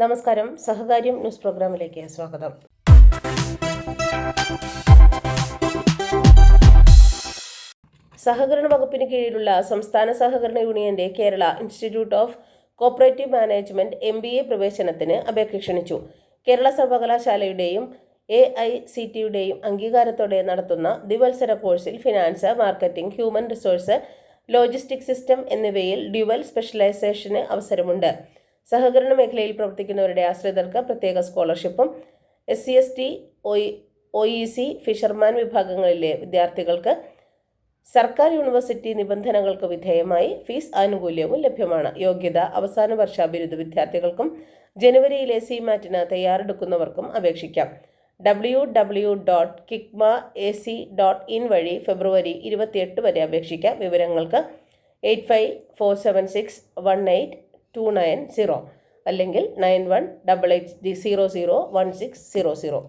നമസ്കാരം. സഹകാര്യം ന്യൂസ് പ്രോഗ്രാമിലേക്ക് സ്വാഗതം. സഹകരണ വകുപ്പിന് കീഴിലുള്ള സംസ്ഥാന സഹകരണ യൂണിയന്റെ Kerala Institute of Cooperative Management M B A പ്രവേശനത്തിന് അപേക്ഷ ക്ഷണിച്ചു. കേരള സർവകലാശാലയുടെയും എ ഐ സി ടിയുടെയും അംഗീകാരത്തോടെ നടത്തുന്ന ദ്വിവത്സര കോഴ്സിൽ finance marketing human resource logistic system എന്നിവയിൽ ഡ്യുവൽ സ്പെഷ്യലൈസേഷന് അവസരമുണ്ട്. സഹകരണ മേഖലയിൽ പ്രവർത്തിക്കുന്നവരുടെ ആശ്രിതർക്ക് പ്രത്യേക സ്കോളർഷിപ്പും. S C S T O E C fisherman വിഭാഗങ്ങളിലെ വിദ്യാർത്ഥികൾക്ക് സർക്കാർ യൂണിവേഴ്സിറ്റി നിബന്ധനകൾക്ക് വിധേയമായി ഫീസ് ആനുകൂല്യവും ലഭ്യമാണ്. യോഗ്യത അവസാന വർഷ ബിരുദ വിദ്യാർത്ഥികൾക്കും ജനുവരിയിലെ സി മാറ്റിന് തയ്യാറെടുക്കുന്നവർക്കും അപേക്ഷിക്കാം. W W dot Kicma A C dot in വഴി ഫെബ്രുവരി ഇരുപത്തിയെട്ട് വരെ അപേക്ഷിക്കാം. വിവരങ്ങൾക്ക് eight five four seven six one eight two nine zero അല്ലെങ്കിൽ nine one double eight zero zero one six zero zero